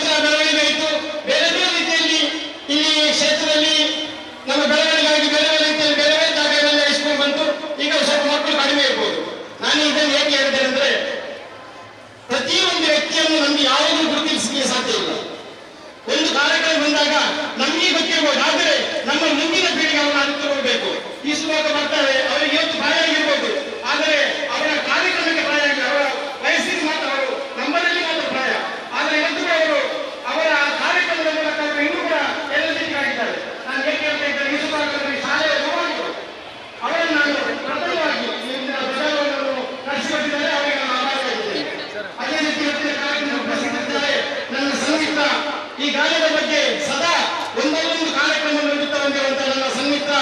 ಕ್ಷೇತ್ರ ಬೆಳವಣಿಗೆ ಬೇರೆ ಬೇರೆ ರೀತಿಯಲ್ಲಿ ಇಲ್ಲಿ ಕ್ಷೇತ್ರದಲ್ಲಿ ನಮ್ಮ ಬೆಳವಣಿಗೆಗಾಗಿ ಬೇರೆ ಬೇರೆ ರೀತಿಯಲ್ಲಿ ಬೇರೆ ಬೇರೆ ಜಾಗಗಳಲ್ಲಿ ಇಸ್ಕೊಂಡು ಬಂತು. ಈಗ ಸ್ವಲ್ಪ ಮಕ್ಕಳು ಕಡಿಮೆ ಇರ್ಬೋದು. ನಾನು ಇದನ್ನು ಹೇಗೆ ಹೇಳಿದೆ ಅಂದ್ರೆ ಪ್ರತಿಯೊಂದು ವ್ಯಕ್ತಿಯನ್ನು ನಮ್ಗೆ ಯಾವುದೂ ಗುರುತಿಸಲಿಕ್ಕೆ ಸಾಧ್ಯ ಇಲ್ಲ. ಒಂದು ಕಾರ್ಯಕ್ರಮ ಬಂದಾಗ ನಮಗೆ ಗೊತ್ತಿರ್ಬೋದು. ಆದರೆ ನಮ್ಮ ಮುಂದಿನ ಪೀಳಿಗೆ ಅವರನ್ನು ಅರಿತುಕೊಳ್ಬೇಕು ಈ ಶ್ಲೋಕ ಬರ್ತಾರೆ ಅವರಿಗೆ ಇವತ್ತು ಪ್ರಾಯ ಆಗಿರ್ಬೋದು ಆದರೆ ಅವರ ಕಾರ್ಯಕ್ರಮಕ್ಕೆ ಪ್ರಾಯ ಆಗಿಲ್ಲ ಅವರ ವಯಸ್ಸಿಗೆ ಮಾತ್ರ ಅವರು ನಂಬರಲ್ಲಿ ಮಾತ್ರ ಪ್ರಾಯ ಆದರೆ ಇವತ್ತು ಕೂಡ ಅವರು ಅವರ ಕಾರ್ಯಕ್ರಮದ ಮೂಲಕ ಅವರು ಇನ್ನೂ ಕೂಡ ಎನರ್ಜೆಟಿಕ್ ಆಗಿದ್ದಾರೆ ನಾನು ಹೇಗೆ ಹೇಳ್ತಾ ಇದ್ದೇನೆ ಈ ಶ್ಲೋಕದಲ್ಲಿ ಶಾಲೆಯ ಮಗುವಾಗಿರು ಅವರನ್ನು ನಾನು ಪ್ರಥಮವಾಗಿ ಇಂದಿನ ಧ್ವಜಾರೋಹಣವನ್ನು ನಡೆಸಿಕೊಟ್ಟಿದ್ದಾರೆ ಅವರಿಗೆ ನಾನು ಆಭಾರಿಯಾಗಿದ್ದೇನೆ ಅದೇ ರೀತಿ ಇವತ್ತಿನ ಕಾರ್ಯಕ್ರಮ ಉಪಸ್ಥಿತರಿದ್ದಾರೆ ನನ್ನ ಸಂಗೀತ ಈ ಗಾಯದ ಬಗ್ಗೆ ಸದಾ ಒಂದಲ್ಲೊಂದು ಕಾರ್ಯಕ್ರಮ ನೀಡುತ್ತಾ ಬಂದಿರುವಂತಹ ನನ್ನ ಸನ್ಮಿತ್ರ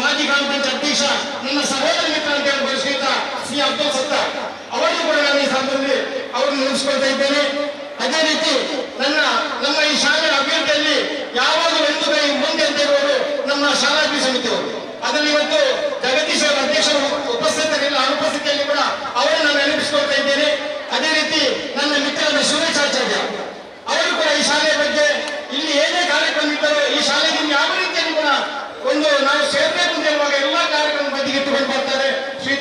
ಮಾಜಿ ಗ್ರಾಮ ಪಂಚಾಯತ್ ಅಧ್ಯಕ್ಷ, ನನ್ನ ಸಹೋದರ ಮಿತ್ರ ಅಂತ ಹೇಳಿ ಪರಿಷ್ಕೃತ ಶ್ರೀ ಅಬ್ದುಲ್ ಸತ್ತಾರ್ ಅವರನ್ನು ಕೂಡ ನಾನು ಈ ಸಂದರ್ಭದಲ್ಲಿ ಅವರನ್ನು ನೆನೆಸಿಕೊಳ್ತಾ ಇದ್ದೇನೆ. ಅದೇ ರೀತಿ ನನ್ನ, ನಮ್ಮ ಈ ಶಾಲೆಯ ಅಭಿವೃದ್ಧಿಯಲ್ಲಿ ಯಾವಾಗಲೂ ಒಂದು ಕೈ ಮುಂದೆ ಅಂತ ಇರುವವರು ನಮ್ಮ ಶಾಲಾಭಿವೃದ್ಧಿ ಸಮಿತಿಯವರು ಅದರಲ್ಲಿ ಇವತ್ತು ಜಗದೀಶ್ ಅವರ ಅಧ್ಯಕ್ಷರು ಉಪಸ್ಥಿತರಿಲ್ಲ ಅನುಪಸ್ಥಿತಿಯಲ್ಲಿ ಕೂಡ ಅವರನ್ನು ನಾನು ನೆನಪಿಸಿಕೊಳ್ತಾ ಇದ್ದೇನೆ ಅದೇ ರೀತಿ ನನ್ನ ಮಿತ್ರರಾದ ಸುರೇಶ್ ಆಚಾರ್ಯ ಅವರು ಕೂಡ ಈ ಶಾಲೆಯ ಬಗ್ಗೆ ಇಲ್ಲಿ ಏನೇ ಕಾರ್ಯಕ್ರಮ ಇದ್ದರೂ ಈ ಶಾಲೆಗೆ ಯಾವ ರೀತಿಯಲ್ಲಿ ಕೂಡ ಒಂದು ನಾವು ಸೇರ್ಬೇಕು ಅಂತ ಹೇಳುವಾಗ ಎಲ್ಲಾ ಕಾರ್ಯಕ್ರಮ ಬದಿಗೆ ಇಟ್ಟುಕೊಂಡು ಬರ್ತಾರೆ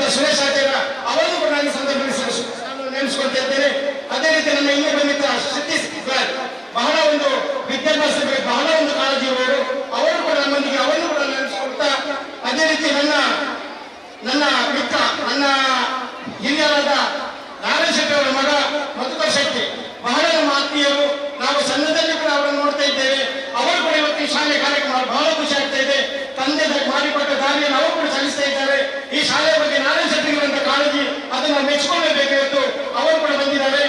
ಶ್ರೀಯುತ ಸುರೇಶ್ ಆಚಾರ್ಯ ಅವರನ್ನು ಕೂಡ ನಾನು ಸಂದರ್ಭದಲ್ಲಿ ನಾನು ಇದ್ದೇನೆ. ಅದೇ ರೀತಿ ನಮ್ಮ ಇನ್ನೊಬ್ಬ ಮಿತ್ರ ಸತೀಶ್ ಬಹಳ ಒಂದು ವಿದ್ಯಾಭ್ಯಾಸದ ಬಗ್ಗೆ ಬಹಳ ಒಂದು ಕಾಳಜಿ ಇರುವವರು. ಅವರು ಕೂಡ ನಮ್ಮೊಂದಿಗೆ ಅವರನ್ನು ಕೂಡ ನೆನೆಸ್ಕೊಳ್ತಾ ಅದೇ ರೀತಿ ನನ್ನ ನನ್ನ ಮಿತ್ರ, ನನ್ನ ಹಿರಿಯರಾದ ನಾರಾಯಣ ಶೆಟ್ಟಿ ಅವರ ಮಗ ಮಧುಕರ್ ಶೆಟ್ಟಿ. ಬಹಳ ನಮ್ಮ ಆತ್ಮೀಯರು. ನಾವು ಸಣ್ಣದಲ್ಲಿ ಕೂಡ ಅವರನ್ನು ನೋಡ್ತಾ ಇದ್ದೇವೆ ಅವರು ಕೂಡ ಇವತ್ತು ಈ ಶಾಲೆ ಕಾರ್ಯಕ್ರಮ ಬಹಳ ಖುಷಿ ಆಗ್ತಾ ಇದೆ ತಂದೆ ಮಾಡಿಕೊಟ್ಟ ದಾರಿಯನ್ನು ಅವರು ಕೂಡ ಚಲಿಸ್ತಾ ಇದ್ದಾರೆ ಈ ಶಾಲೆಯ ಬಗ್ಗೆ ನಾರಾಯಣ ಶೆಟ್ಟಿಗಿರುವಂತ ಕಾಳಜಿ ಅದನ್ನು ನಾವು ಮೆಚ್ಚಿಕೊಳ್ಳಬೇಕು ಇವತ್ತು ಅವರು ಕೂಡ ಬಂದಿದ್ದಾರೆ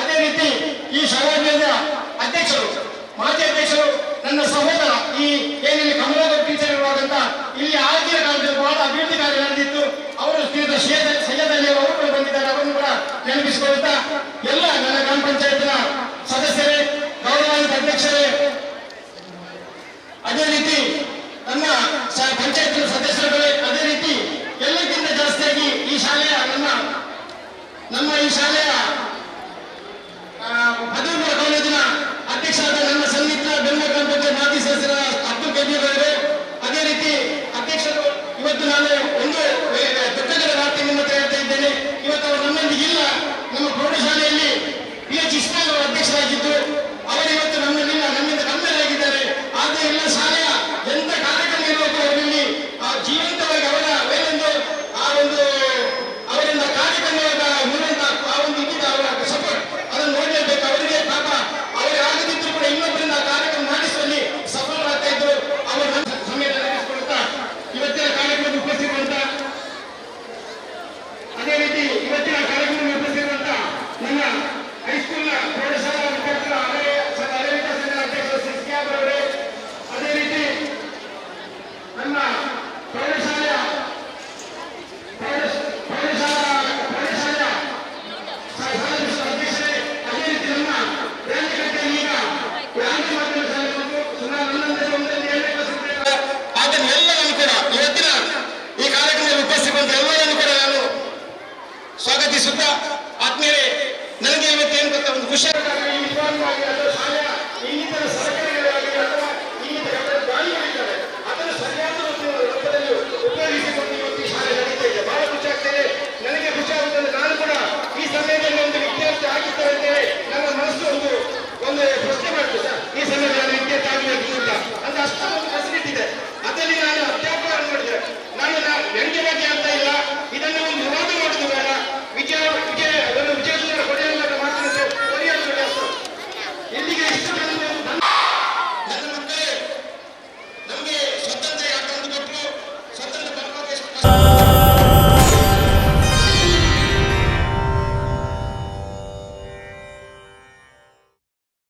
ಅದೇ ರೀತಿ ಈ ಶಾಲೆಯ ಅಧ್ಯಕ್ಷರು ಮಾಜಿ ಅಧ್ಯಕ್ಷರು ನನ್ನ ಸಹೋದರ ಈ ಏನಿಲ್ಲಿ ಕಮಲಾದ ಟೀಚರ್ ಇರುವಾಗಂತ ಇಲ್ಲಿ ಆಗಿನ ಕಾಲದಲ್ಲಿ ಬಹಳ ಅಭಿವೃದ್ಧಿ ಕಾರ್ಯ ನಡೆದಿತ್ತು ಅವರು ಶ್ರೀಯುತ ಸೈಯದ್ ಸೈಯದ್ ಅಲಿ ಅವರು ಕೂಡ ಬಂದಿದ್ದಾರೆ ಅವರನ್ನು ಕೂಡ ನೆನಪಿಸಿಕೊಳ್ಳುತ್ತಾ ಎಲ್ಲ ನನ್ನ ಗ್ರಾಮ ಪಂಚಾಯತ್ನ ಸದಸ್ಯರೇ ಗೌರವಾನ್ವಿತ ಅಧ್ಯಕ್ಷರೇ ಅದೇ ರೀತಿ ಸ- ಪಂಚಾಯತ್ನ ಸದಸ್ಯರುಗಳೇ ಅದೇ ರೀತಿ ಎಲ್ಲಕ್ಕಿಂತ ಜಾಸ್ತಿಯಾಗಿ ಈ ಶಾಲೆಯ ನಮ್ಮ ನಮ್ಮ ಈ ಶಾಲೆಯ ಆ, ಪದವಿ ಕಾಲೇಜಿನ ಅಧ್ಯಕ್ಷರಾದ ನನ್ನ ಸನ್ನಿಹಿತ ಬೆಂಗಳೂರು ಗ್ರಾಮ ಪಂಚಾಯತ್ ಮಾಜಿ ಸದಸ್ಯರ ಅಬ್ದುಲ್ ಕಬೀರ್ ಅದೇ ರೀತಿ ಅಧ್ಯಕ್ಷರು ಇವತ್ತು ನಾನು ಜೀವಂತವಾಗಿ ಅವರ ಮೇಲೊಂದು ಆ ಒಂದು